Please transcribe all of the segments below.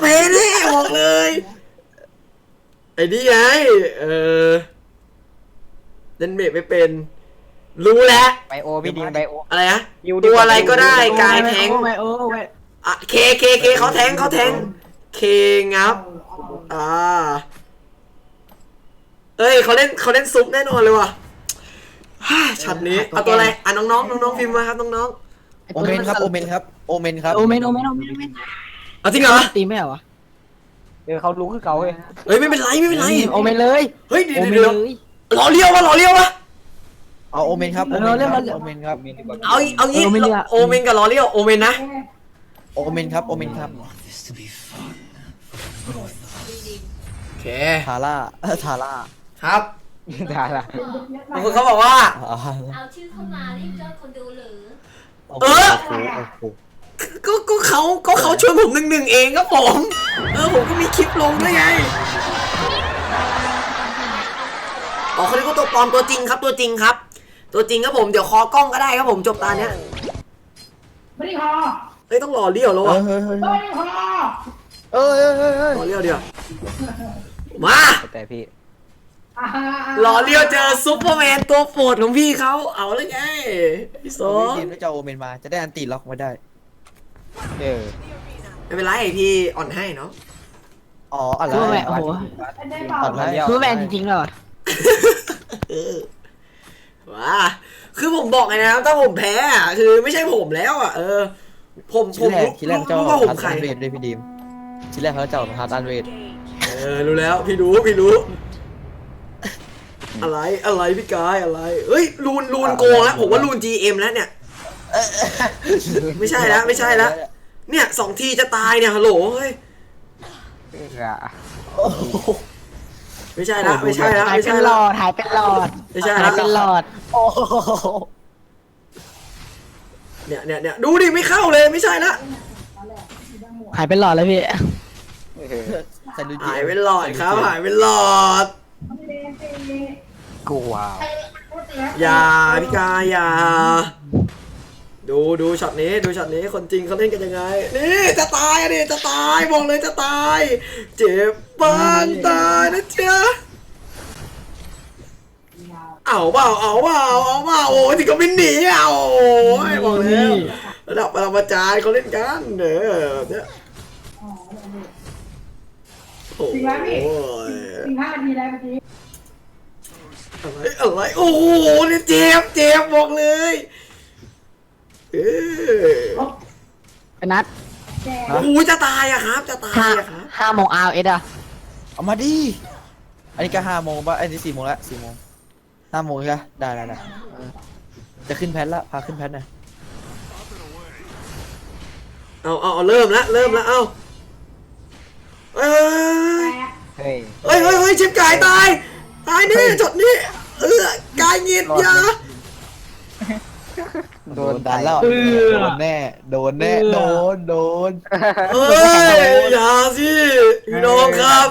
แพ้แน่บอกเลย ไอ้นี่ไง เออเล่นเมดไม่เป็น รู้แล้ว ไบโอพี่ดีมไบโอ อะไรนะอยู่ดีตัวกว่าอะไรก็ได้กายแทงโอ้ไม่โอ้ไม่อะเคเคเคเขาแทงเขาแทงเคงับ อ่า เอ้ยเขาเล่นเขาเล่นซุปแน่นอนเลยว่ะฮ่าช็อตนี้เอาตัวอะไรอะน้องๆน้องๆพิมพ์มาครับน้องโอเมนครับโอเมนครับโอเมนครับ โอเมนโอเมนโอเมนโอเมนๆ เอาจริงเหรอตีไม่เหรอวะเออเขารู้คือเขาเว้ยเฮ้ยไม่เป็นไรไม่เป็นไรโอเมนเลยเฮ้ยเดี๋ยโอวเมนเดี๋ยวเลยหล่อเลี้ยววะหล่อเลี้ยววะเอาโอเมนครับเออเรียกมาโอเมนครับมีดีกว่าเอาเอางี้เออไม่เลือกโอเมนกับหล่อเลี้ยวโอเมนนะโอเมนครับโอเมนครับโอเคทาร่าทาร่าครับได้ละบางคนเขาบอกว่าอ่าเอาชื่อเข้ามารีบยอดคนดูหรือโอ้เอโหอโอ้โห ก็ก็เขาก็เขาชวนผมหนึ่งหนึ่งเองครับผม เออผมก็มีคลิปลงด้วยไงอ๋อเขาเรียกว่าตัวปลอมตัวจริงครับตัวจริงครับ ตัวจริงครับผมเดี๋ยวคอกล้องก็ได้ครับผมจบตาเนี้ยไม่ได้พอเฮ้ยต้องรอเลี้ยวแล้วเฮ้วะยเฮ้ยเฮ้ยไม่ได้พอเอ้ยเอ้ยเอ้ยเอ้ยรอเลี้ยวเดียวมา แต่พี่อ่ารอเลี้ยวเจอซุปเปอร์แมนตัวโปรดของพี่เขาเอาเลยไงพี่โซพี่ทีมได้จะเอาโอเมนมาจะได้อันตีล็อกมาได้ เออไม่เป็นไรพี่อ่อนให้เนาะอ๋ออะไรซูเปอร์แมนโอ้โหไม่ได้เปล่าอ่อนให้ซูเปอร์แมนจริงๆเลยเหรอเออว้าคือผมบอกไงนะครับถ้าผมแพ้อะคือไม่ใช่ผมแล้วอะเออ ผมผชิ้นมแรกรู้ชิ้นแรกเขาจะรู้เอาว่าผมฮาร์ดใคร อันเวทด้วยพี่ดีมชิ้นแรกเขาจะเอาฮาร์ดอันเวทเออรู้แล้วพี่รู้พี่รู้ อะไรอะไรพี่กายอะไรเอ้ยรูนรูนโกงแล้วผมว่ารูน GM แล้วเนี่ย ไม่ใช่แล้วไม่ใช่แล้วเนี่ยสองทีจะตายเนี่ยฮัลโหลเฮ้ยเออโอ้โหไม่ใช่แล้วไม่ใช่แล้วหายไม่เป็ใช่นหลแล้ว อดหายเป็นหลอดไม่ใช่หายแล้วเป็นหลอด โอ้โหเนี่ยเนี่ยเนี่ยดูดิไม่เข้าเลยไม่ใช่ละหายเป็นหลอดเลยพี่เออใส่ดูหายเป็นหลอดครับหายเป็นหลอดกูว้าว อย่าพี่กายอย่า ดูดูช็อตนี้ดูช็อตนี้คนจริงเขาเล่นกันยังไง นี่จะตายอะดิจะตายบอกเลยจะตาย เจ็บปานตายนะเจ้าเอาเปล่าเอาเปล่าเอาเปล่าโอ้ยที่เขาไม่หนีอะโอ้ยบอกแล้วระดับปรมาจารย์เขาเล่นกันเด้อเนี่ยโอ้ยสิบห้านาทีแล้วเมื่อกี้อะไรอะไรโอ้โหเนี่ยเจ็บเจ็บบอกเลย เออเป็นนัดแกโอ้โหจะตายอะครับ จะตายห้าอะครับห้าโมงอาร์เอสอะเอามาดิ อันนี้ก็ห้าโมงป่ะ อันนี้สี่โมงแล้วสี่โมงห้าโมงใช่ไหมได้ได้ได้เออจะขึ้นแพทแล้วพาขึ้นแพทหน่อยเอาเอาเอาเริ่มละเริ่มละเอาเอ้ยแตกเฮ้ย เฮ้ยเฮ้ยเฮ้ยชิบกายตาย ตายนี่จดนี่เออกายหงิดอยา โดนดันแล้วเออ โดนแน่ โดนแน่ โดน โดน เฮ้ยอย่าสิพี่น้องครับ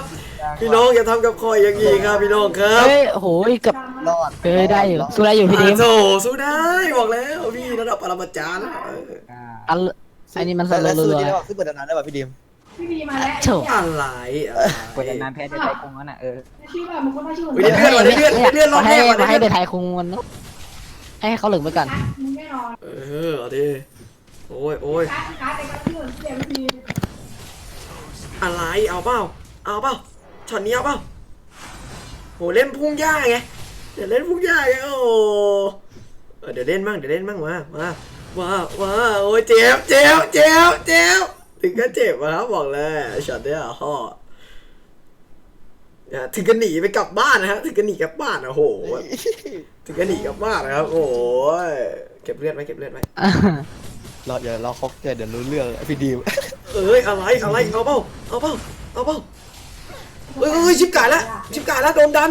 พี่น้องอย่าทำกับคอยอย่างนี้ครับพี่น้องครับเฮ้ยโอ้โหเกือบรอดเอ้ยได้อยู่สู้ได้อยู่พี่ดิมโถสู้ได้บอกแล้วพี่ระดับปรมาจารย์แล้วเอออ่าอันอันนี้มันสแล้วโลสู้ว์ดีๆได้ป่ะสู้เปิดนานได้ป่ะพี่ดิมพี่ดีมาแล้วโถอะไรอะไรกว่าจะนานแพ้จะใจคงนั้นอะเออชื่อแบบมึงก็ไม่ชื่อเฮ้ยเลื่อนว่ะเลื่อนเลื่อนเลื่อนรอบแรให้กว่ะมาให้เลื่อนเดทไทยคงมัน ให้เขาเหลืองไปก่อนเออเอาดิโอ้ยโอ้ยอะไรเอาเปล่าเอาเปล่าช็อตนี้เอาเปล่าโหเล่นพุ่งหญ้าไงเดี๋ยวเล่นพุ่งหญ้าไงโอ้เออเดี๋ยวเล่นบ้างเดี๋ยวเล่นบ้างมามาว้าว้าโอ้ยเจ็บเจ็บเจ็บเจ็บถึงก็เจ็บอะครับบอกเลยช็อตเนี้ยห่อเนี่ย ถึงก็หนีไปกลับบ้านนะฮะถึงก็หนีกลับบ้านอะโหถึงก็หนีกลับบ้านนะครับโอ้ยเก็บเลือดไว้เก็บเลือดไว้รอเดี๋ยวรอเขาเกิดเดี๋ยวรู้เรื่องพี่ดิมเอ้ยอะไรอะไรเอาเปล่าเอาเปล่าเอาเปล่าเอ้ยเอ้ยชิบกายแล้วชิบกายแล้วโดนดัน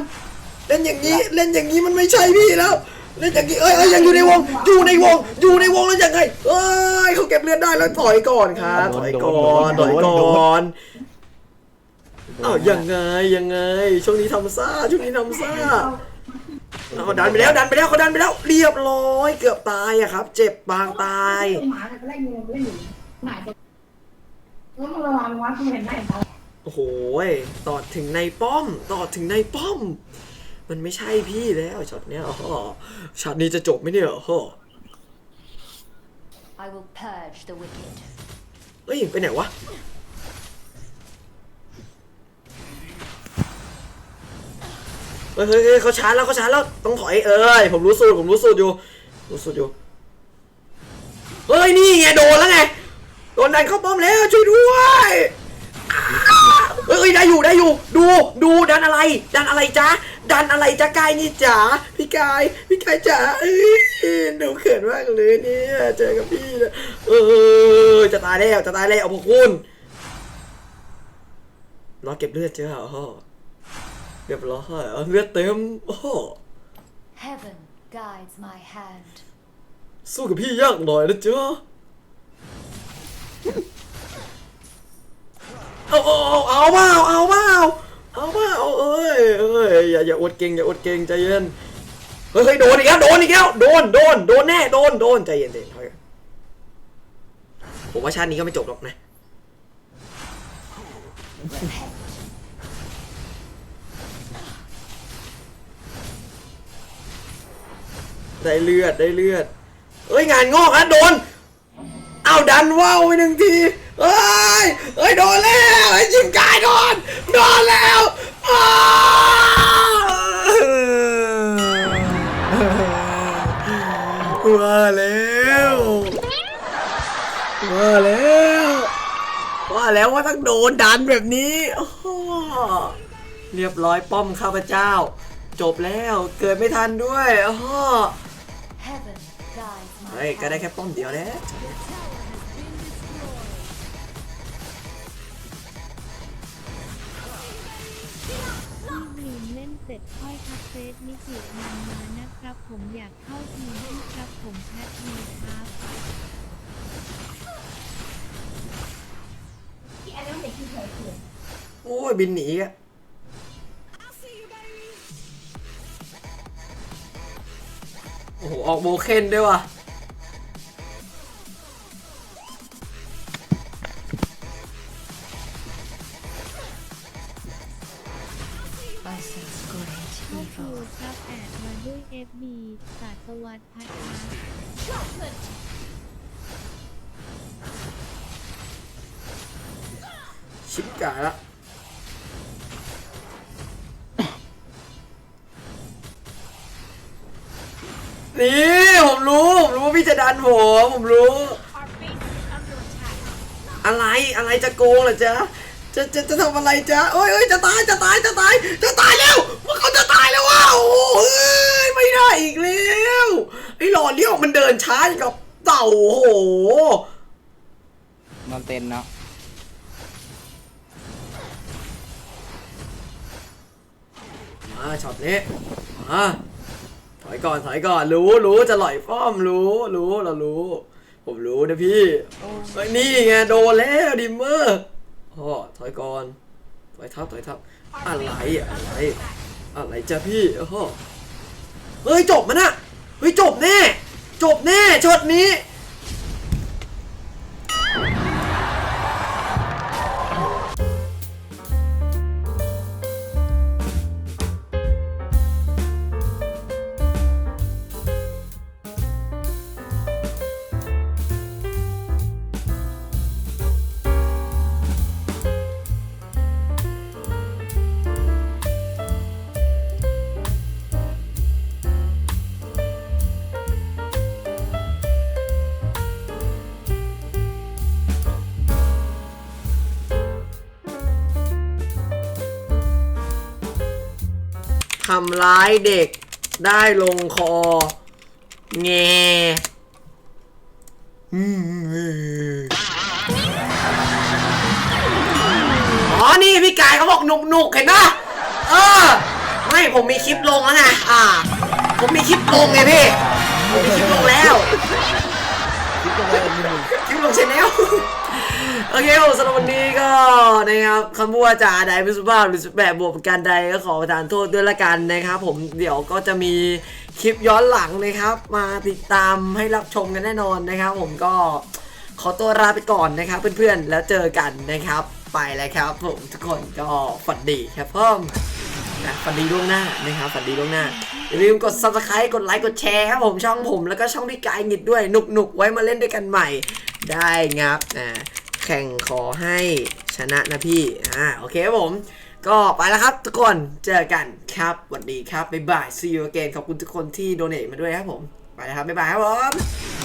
เล่นอย่างนี้เล่นอย่างนี้มันไม่ใช่พี่แล้วเล่นอย่างนี้เอ้ยเอ้ยยังอยู่ในวงอยู่ในวงอยู่ในวงแล้วยังไงเอ้ยเขาเก็บเลือดได้แล้วถอยก่อนครับถอยก่อนถอยก่อน อ้าวยังไงยังไง ช่วงนี้ทำซ่าช่วงนี้ทำซ่าเอาดันไปแล้วดันไปแล้วเขาดันไปแล้ว เรียบร้อย เกือบตายอะครับ เจ็บบางตายหมาเนี่ยก็เล่นอยู่เล่นอยู่ไหนจะมันทรมานวะคุณเห็นไหมเห็นเขาโอ้โหยตอดถึงในป้อม ตอดถึงในป้อม มันไม่ใช่พี่แล้วช็อตเนี้ยอ๋อช็อตนี้จะจบไหมเนี่ยอ๋อ I will purge the wicked เอ้ยไปไหนวะ เฮ้ยเฮ้ยเขาชาร์จแล้วเขาชาร์จแล้วต้องถอยเอ้ยผมรู้สูตรผมรู้สูตรอยู่รู้สูตรอยู่เฮ้ยนี่ไงโดนแล้วไงโดนดันเข้าป้อมแล้วช่วยด้วยเฮ้ยเฮ้ยได้อยู่ได้อยู่ ดูดูดันอะไร ดันอะไรจ๊ะดันอะไรจ๊ะกายนี่จ๋าพี่กายพี่กายจ๋าเอ้ยหนูเขินมากเลยเนี่ยเจอกับพี่นะเออจะตายแล้วจะตายแล้วเอาพวกคุณรอเก็บเลือดเจ้า เหรอเรียบร้อยเอาเลือดเต็มโอ้โห Heaven guides my hand สู้กับพี่ยากหน่อยนะจ๊ะเอาเอาเอาเอาเปล่าเอาเปล่าเอาเปล่าเอ้ยเอ้ยอย่าอย่าอดเก่งอย่าอดเก่งใจเย็นเฮ้ยเฮ้ยโดนอีกแล้วโดนอีกแล้วโดนโดนโดนแน่โดนโดนใจเย็นใจเย็นถอยก่อนผมว่าชาตินี้ก็ไม่จบหรอกนะ ได้เลือดได้เลือดเอ้ยงานงอกฮะโดนเอาดันว่าวไปหนึ่งทีเอ้ยเอ้ยโดนแล้วไอ้จิมกายโดนโดนแล้วอ้าวมาแล้วมาแล้วว่าแล้วว่าต้องโดนดันแบบนี้เรียบร้อยป้อมข้าพเจ้า จบแล้วเกิดไม่ทันด้วยโอ้ เฮ้ย ก็ได้ hand แค่ป้อมเดียวแหล้วพี่บีมเล่นเสร็จค่อยทักเฟซนิติมามานะครับ ผมอยากเข้าทีมที่ครับผมแพทมีครับที่อันนี้มันเด็กที่เฉยเฉยโอ้ยบินหนีอะโอ้โห ออกโบเคนด้วยว่ะ I sense great พ่อครู evil ครับแอดมาด้วย FB ศาสวัสดิ์พัฒนา ชิบกายละนี่ผมรู้ผมรู้ว่าพี่จะดันผมผมรู้อะไรอะไรจะโกงเหรอจ๊ะ จะจะจะทำอะไรจ๊ะโอ้ยโอ้ยจะตายจะตายจะตายจะตายแล้วว่าเขาจะตายแล้วว่ะโอ้โหเอ้ยไม่ได้อีกแล้วไอ้หลอดเลี้ยวมันเดินช้าอย่างกับเต่าโอ้โหนอนเต็นเนาะมาช็อตนี้มาถอยก่อนถอยก่อนรู้รู้จะหล่อยป้อมรู้รู้เรารู้ ผมรู้นะพี่เฮ้ยนี่ไงโดนแล้วดิมเมอร์ พ่อถอยก่อนถอยทับถอยทับอะไรอะไรอะไรจ้ะพี่โอ้โหเฮ้ยจบมันอะเฮ้ยจบแน่ จบแน่ช็อตนี้ำร้ายเด็กได้ลงคอ แงอืมอ๋อ นี่พี่กายเขาบอกหนุกหนุกๆเห็นปะเออ ไม่ผมมีคลิปลงแล้วไงอ่า ผมมีคลิปลงไงพี่ ผมมีคลิปลงแล้วคิดกันเลยมึงคลิปลงชแนล โอเคผมสำหรับวันนี้ก็นะครับคำพูดว่าจาใดไม่สุภาพหรือแบบบวกการใดก็ขอประทานโทษด้วยละกันนะครับ ผมเดี๋ยวก็จะมีคลิปย้อนหลังนะครับ มาติดตามให้รับชมกันแน่นอนนะครับ ผมก็ขอตัวลาไปก่อนนะครับ เพื่อนๆแล้วเจอกันนะครับ ไปแล้วครับ ผมทุกคนก็ฝันดีครับพ่อมนะฝันดีล่วงหน้านะครับฝันดีล่วงหน้าอย่าลืมกด subscribe กดไลค์กดแชร์ครับผมช่องผมแล้วก็ช่องพี่กายงิดด้วยหนุกๆไว้มาเล่นด้วยกันใหม่ได้งับนะ แข่งขอให้ชนะนะพี่ อ่า โอเคครับผม ก็ไปแล้วครับทุกคน เจอกันครับสวัสดีครับ บ๊ายบาย see you again ขอบคุณทุกคนที่โดเนทมาด้วยครับผม ไปแล้วครับ บ๊ายบายครับผม